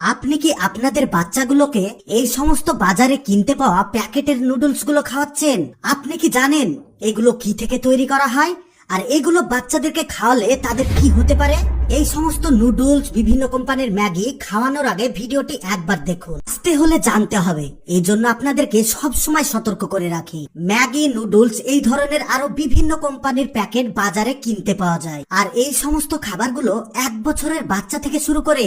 আপনি কি আপনাদের বাচ্চাগুলোকে এই সমস্ত বাজারে কিনতে পাওয়া প্যাকেটের নুডলসগুলো খাওয়াচ্ছেন? আপনি কি জানেন এগুলো কি থেকে তৈরি করা হয়? আর এগুলো বাচ্চাদেরকে খাওয়ালে তাদের কি হতে পারে? এই সমস্ত নুডলস বিভিন্ন কোম্পানির ম্যাগি খাওয়ানোর আগে ভিডিওটি একবার দেখুন। আসতে হলে জানতে হবে। এই জন্য আপনাদেরকে সব সময় সতর্ক করে রাখি। ম্যাগি নুডলস এই ধরনের আরও বিভিন্ন কোম্পানির প্যাকেট বাজারে কিনতে পাওয়া যায়। আর এই সমস্ত খাবারগুলো এক বছরের বাচ্চা থেকে শুরু করে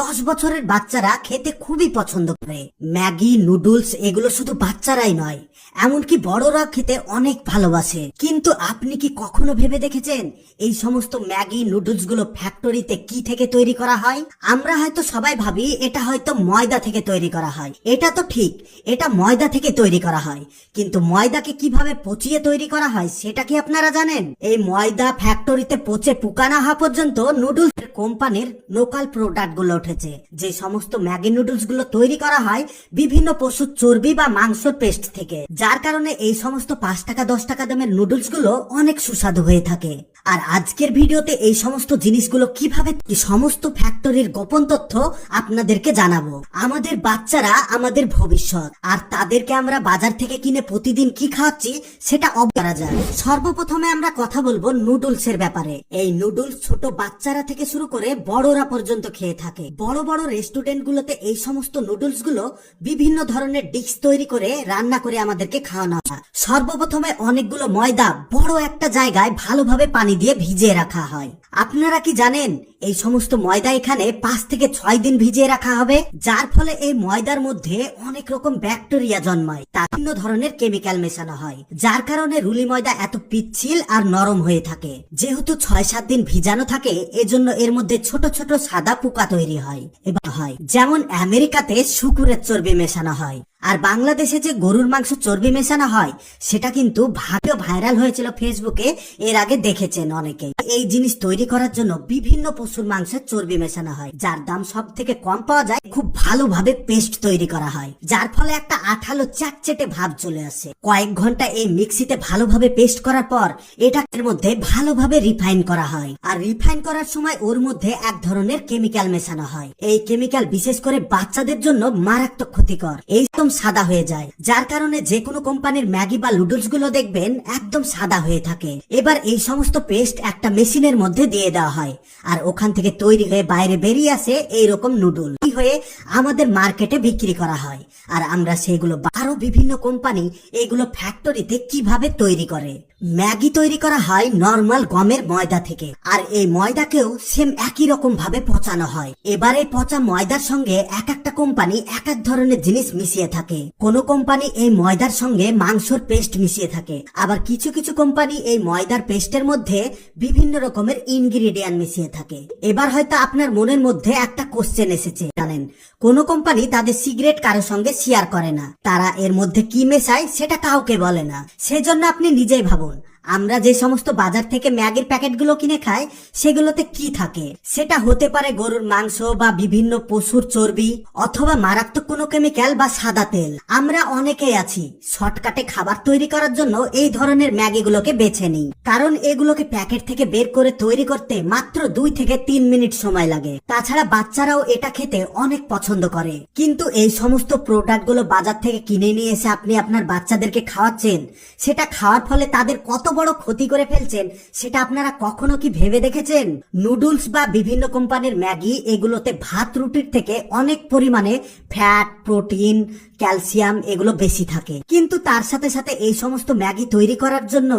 দশ বছরের বাচ্চারা খেতে খুবই পছন্দ করে। ম্যাগি নুডলস এগুলো শুধু বাচ্চারাই নয়, এমনকি বড়রা খেতে অনেক ভালোবাসে। কিন্তু আপনি কি কখনো ভেবে দেখেছেন এই সমস্ত ম্যাগি নুডলসগুলো ফ্যাক্টরিতে কি থেকে তৈরি করা হয়? আমরা হয়তো সবাই ভাবি এটা হয়তো ময়দা থেকে তৈরি করা হয়। এটা তো ঠিক, এটা ময়দা থেকে তৈরি করা হয়। কিন্তু ময়দাকে কীভাবে পচিয়ে তৈরি করা হয়, সেটা কি আপনারা জানেন? এই ময়দা ফ্যাক্টরিতে পচে পুকানা হওয়া পর্যন্ত নুডলস কোম্পানির লোকাল প্রোডাক্টগুলো উঠেছে। যে সমস্ত ম্যাগি নুডলসগুলো তৈরি করা হয় বিভিন্ন পশুর চর্বি বা মাংসর পেস্ট থেকে। যার কারণে এই সমস্ত পাঁচ টাকা, দশ টাকা দামের নুডলসগুলো অনেক সুস্বাদু হয়ে থাকে। আর আজকের ভিডিওতে এই সমস্ত জিনিসগুলো কীভাবে সমস্ত ফ্যাক্টরির গোপন তথ্য আপনাদেরকে জানাব। আমাদের বাচ্চারা আমাদের ভবিষ্যৎ। আর তাদেরকে আমরা বাজার থেকে কিনে প্রতিদিন কি খাওয়াচ্ছি সেটা অবকরা যায়। সর্বপ্রথমে আমরা কথা বলব নুডলস এর ব্যাপারে। এই নুডলস ছোট বাচ্চারা থেকে শুরু করে বড়রা পর্যন্ত খেয়ে থাকে। বড় বড় রেস্টুরেন্ট গুলোতে এই সমস্ত নুডলসগুলো বিভিন্ন ধরনের ডিশ তৈরি করে রান্না করে আমাদেরকে খাওয়ানো হয়। সর্বপ্রথমে অনেকগুলো ময়দা বড় একটা জায়গায় ভালোভাবে পানি দিয়ে ভিজিয়ে রাখা হয়। আপনারা কি জানেন, এই সমস্ত ময়দা এখানে পাঁচ থেকে ছয় দিন ভিজিয়ে রাখা হবে? যার ফলে এই ময়দার মধ্যে অনেক রকম ব্যাকটেরিয়া জন্মায়। তা বিভিন্ন ধরনের কেমিক্যাল মেশানো হয়, যার কারণে রুলি ময়দা এত পিচ্ছিল আর নরম হয়ে থাকে। যেহেতু ছয় সাত দিন ভিজানো থাকে, এজন্য এর মধ্যে ছোট ছোট সাদা পোকা তৈরি হয় এবং হয়। যেমন আমেরিকাতে শুকুরের চর্বি মেশানো হয়। আর বাংলাদেশে যে গরুর মাংস চর্বি মেশানো হয়, সেটা কিন্তু ভাবেও ভাইরাল হয়েছিল ফেসবুকে এর আগে দেখেছেন অনেকে। এই জিনিস তৈরি করার জন্য বিভিন্ন পশুর মাংসের চর্বি মেশানো হয়, যার দাম সব থেকে কম পাওয়া যায়, খুব ভালোভাবে পেস্ট তৈরি করা হয়, যার ফলে একটা আঠালো চ্যাটচেটে ভাব চলে আসে। কয়েক ঘণ্টা এই মিক্সিতে ভালোভাবে পেস্ট করার পর, এটা এর মধ্যে ভালোভাবে রিফাইন করা হয়। আর রিফাইন করার সময় ওর মধ্যে এক ধরনের কেমিক্যাল মেশানো হয়। এই কেমিক্যাল বিশেষ করে বাচ্চাদের জন্য মারাত্মক ক্ষতিকর। এই সাদা হয়ে যায়। যার কারণে যে কোনো কোম্পানির ম্যাগি বা নুডলসগুলো দেখবেন একদম সাদা হয়ে থাকে। এবার এই সমস্ত পেস্ট একটা মেশিনের মধ্যে দিয়ে দেওয়া হয়। আর ওখান থেকে তৈরি হয়ে বাইরে বেরিয়ে আসে এইরকম নুডল। হয়ে আমাদের মার্কেটে বিক্রি করা হয়। আর আমরা সেগুলো আরও বিভিন্ন কোম্পানি এগুলো ফ্যাক্টরিতে কীভাবে তৈরি করে। ম্যাগি তৈরি করা হয় নর্মাল গমের ময়দা থেকে। আর এই ময়দাকেও সেম একই রকম ভাবে পচানো হয়। এবারে পচা ময়দার সঙ্গে এক একটা কোম্পানি এক এক ধরনের জিনিস মিশিয়ে থাকে। কোন কোম্পানি এই ময়দার সঙ্গে মাংসর পেস্ট মিশিয়ে থাকে। আবার কিছু কিছু কোম্পানি এই ময়দার পেস্টের মধ্যে বিভিন্ন রকমের ইনগ্রিডিয়েন্ট মিশিয়ে থাকে। এবার হয়তো আপনার মনের মধ্যে একটা কোশ্চেন এসেছে। জানেন। কোন কোম্পানি তাদের সিগারেট কারোর সঙ্গে শেয়ার করে না। তারা এর মধ্যে কি মেশায় সেটা কাউকে বলে না। সেজন্য আপনি নিজেই ভাবুন। আমরা যে সমস্ত বাজার থেকে ম্যাগির প্যাকেটগুলো কিনে খাই, সেগুলোতে কি থাকে? সেটা হতে পারে গরুর মাংস বা বিভিন্ন পশুর চর্বি, অথবা মারাত্মক কোনো কেমিক্যাল বা সাদা তেল। আমরা অনেকেই আছি, শর্টকাটে খাবার তৈরি করার জন্য এই ধরনের ম্যাগিগুলোকে বেছে নিই। কারণ এগুলোকে প্যাকেট থেকে বের করে তৈরি করতে মাত্র দুই থেকে তিন মিনিট সময় লাগে। তাছাড়া বাচ্চারাও এটা খেতে অনেক পছন্দ করে। কিন্তু এই সমস্ত প্রোডাক্টগুলো বাজার থেকে কিনে নিয়ে এসে আপনি আপনার বাচ্চাদেরকে খাওয়াচ্ছেন, সেটা খাওয়ার ফলে তাদের কত বড় ক্ষতি করে ফেলছেন, সেটা আপনারা কখনো কি ভেবে দেখেছেন? নুডলস বা বিভিন্ন কোম্পানির ম্যাগি এগুলোতে ভাত রুটির থেকে অনেক পরিমাণে ফ্যাট, প্রোটিন, ক্যালসিয়াম এগুলো বেশি থাকে। কিন্তু তার সাথে সাথে এই সমস্ত ম্যাগি তৈরি করার জন্য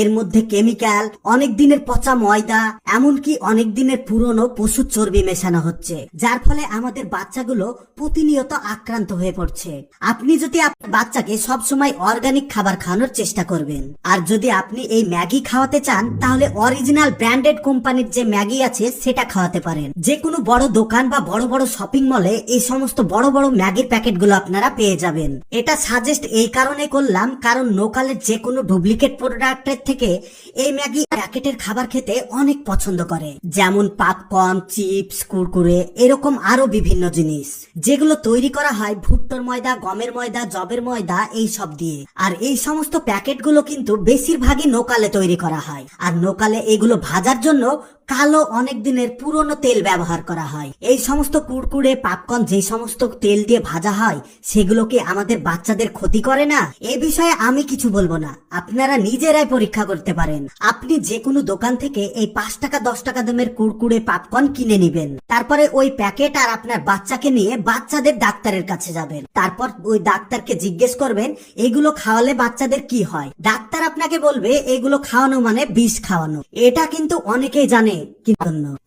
এর মধ্যে কেমিক্যাল, অনেক দিনের পচা ময়দা, এমনকি অনেক দিনের পুরনো পশুর চর্বি মেশানো হচ্ছে, যার ফলে আমাদের বাচ্চাগুলো প্রতিনিয়ত আক্রান্ত হয়ে পড়ছে। আপনি যদি আপনার বাচ্চাকে সবসময় অর্গানিক খাবার খাওয়ানোর চেষ্টা করবেন, আর যদি আপনি এই ম্যাগি খাওয়াতে চান, তাহলে অরিজিনাল ব্র্যান্ডেড কোম্পানির যে ম্যাগি আছে, সেটা খাওয়াতে পারেন। যে কোনো বড় দোকান বা বড় বড় শপিং মলে এই সমস্ত বড় বড় ম্যাগির প্যাকেটগুলো আপনারা পেয়ে যাবেন। এটা সাজেস্ট এই কারণে করলাম, কারণ লোকালের যে কোনো ডুপ্লিকেট প্রোডাক্টের থেকে এই ম্যাগি প্যাকেটের খাবার খেতে অনেক পছন্দ করে। যেমন পাপকর্ন, চিপস, কুরকুরে, এরকম আরও বিভিন্ন জিনিস। যেগুলো তৈরি করা হয় ভুট্টোর ময়দা, গমের ময়দা জবের ময়দা এই সব দিয়ে। আর এই সমস্ত প্যাকেটগুলো কিন্তু বেশিরভাগই বেশিরভাগই নোকালে তৈরি করা হয়। আর নোকালে এগুলো ভাজার জন্য কালো অনেক দিনের পুরনো তেল ব্যবহার করা হয়। এই সমস্ত কুড়কুড়ে পাপকর্ন যে সমস্ত তেল দিয়ে ভাজা হয় সেগুলো কি আমাদের বাচ্চাদের ক্ষতি করে না? এ বিষয়ে আমি কিছু বলব না। আপনারা নিজেরাই পরীক্ষা করতে পারেন। আপনি যে কোনো দোকান থেকে এই পাঁচ টাকা, দশ টাকা দামের কুড়কুড়ে পাপকর্ন কিনে নিবেন। তারপরে ওই প্যাকেট আর আপনার বাচ্চাকে নিয়ে বাচ্চাদের ডাক্তারের কাছে যাবেন। তারপর ওই ডাক্তারকে জিজ্ঞেস করবেন, এগুলো খাওয়ালে বাচ্চাদের কি হয়? ডাক্তার আপনাকে বলবে এগুলো খাওয়ানো মানে বিষ খাওয়ানো। এটা কিন্তু অনেকেই জানে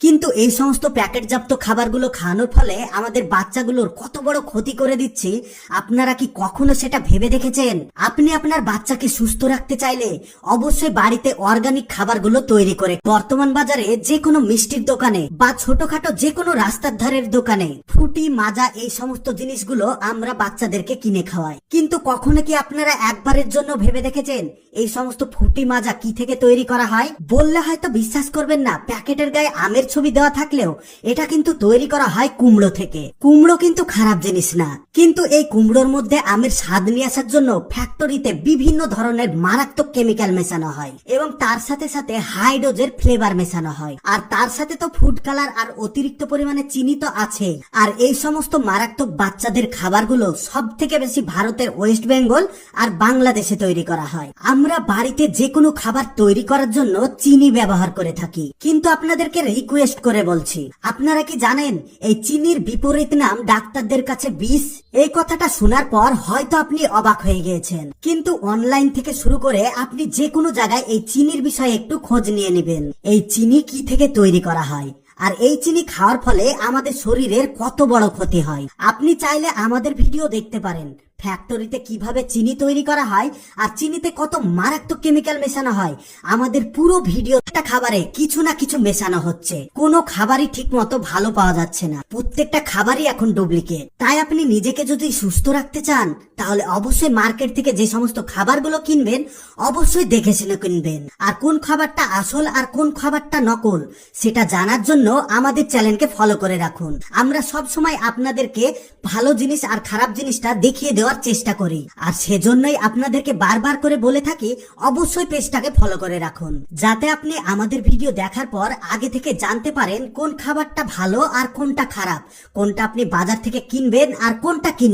কিন্তু এই সমস্ত প্যাকেটজাত খাবারগুলো খাওয়ানোর ফলে আমাদের বাচ্চাগুলোর কত বড় ক্ষতি করে দিচ্ছে। আপনারা কি কখনো সেটা ভেবে দেখেছেন? আপনি আপনার বাচ্চাকে সুস্থ রাখতে চাইলে অবশ্যই বাড়িতে অর্গানিক খাবারগুলো তৈরি করে বর্তমান বাজারে যে কোনো মিষ্টির দোকানে বা ছোটখাটো যে কোনো রাস্তার ধারের দোকানে ফুটি, মাজা এই সমস্ত জিনিসগুলো আমরা বাচ্চাদেরকে কিনে খাওয়াই। কিন্তু কখনো কি আপনারা একবারের জন্য ভেবে দেখেছেন? এই সমস্ত ফুটি মাজা কি থেকে তৈরি করা হয় বললে হয়তো বিশ্বাস করবেন না, প্যাকেটের গায়ে আমের ছবি দেওয়া থাকলেও এটা কিন্তু তৈরি করা হয় কুমড়ো থেকে। কুমড়ো কিন্তু খারাপ জিনিস না। কিন্তু এই কুমড়োর মধ্যে আমের স্বাদ নিয়ে আসার জন্য ফ্যাক্টরিতে বিভিন্ন ধরনের মারাত্মক কেমিক্যাল মেশানো হয় এবং তার সাথে সাথে হাই ডোজের ফ্লেভার মেশানো হয়। আর তার সাথে তো ফুড কালার আর অতিরিক্ত পরিমাণে চিনি তো আছে আর এই সমস্ত মারাত্মক বাচ্চাদের খাবারগুলো সব থেকে বেশি ভারতের ওয়েস্ট বেঙ্গল আর বাংলাদেশে তৈরি করা হয়। আমরা বাড়িতে যে কোনো খাবার তৈরি করার জন্য চিনি ব্যবহার করে থাকি। কিন্তু আপনাদেরকে রিকোয়েস্ট করে বলছি, আপনারা কি জানেন, এই চিনির বিপরীত নাম ডাক্তারদের কাছে বিষ? এই কথাটা শোনার পর হয়তো আপনি অবাক হয়ে গিয়েছেন। কিন্তু অনলাইন থেকে শুরু করে আপনি যে কোনো জায়গায় এই চিনির বিষয়ে একটু খোঁজ নিয়ে নেবেন। এই চিনি কি থেকে তৈরি করা হয়? আর এই চিনি খাওয়ার ফলে আমাদের শরীরের কত বড় ক্ষতি হয়? আপনি চাইলে আমাদের ভিডিও দেখতে পারেন। ফ্যাক্টরিতে কীভাবে চিনি তৈরি করা হয় আর চিনিতে কত মারাত্মক কেমিক্যাল মেশানো হয়, আমাদের পুরো ভিডিওটা খাবারে কিছু না কিছু মেশানো হচ্ছে। কোনো খাবারই ঠিক মতো ভালো পাওয়া যাচ্ছে না। প্রত্যেকটা খাবারই এখন ডুপ্লিকেট তাই আপনি নিজেকে যদি সুস্থ রাখতে চান, তাহলে অবশ্যই মার্কেট থেকে যে সমস্ত খাবারগুলো কিনবেন, অবশ্যই দেখে শুনে কিনবেন। আর কোন খাবারটা আসল আর কোন খাবারটা নকল, সেটা জানার জন্য আমাদের চ্যানেলকে ফলো করে রাখুন। আমরা সব সময় আপনাদেরকে ভালো জিনিস আর খারাপ জিনিসটা দেখিয়ে দেওয়ার চেষ্টা করি। আর সেজন্যই আপনাদেরকে বারবার করে বলে থাকি, অবশ্যই পেজটাকে ফলো করে রাখুন। যাতে আপনি আমাদের ভিডিও দেখার পর আগে থেকে জানতে পারেন কোন খাবারটা ভালো আর কোনটা খারাপ, কোনটা আপনি বাজার থেকে কিনবেন আর কোনটা কিনবেন।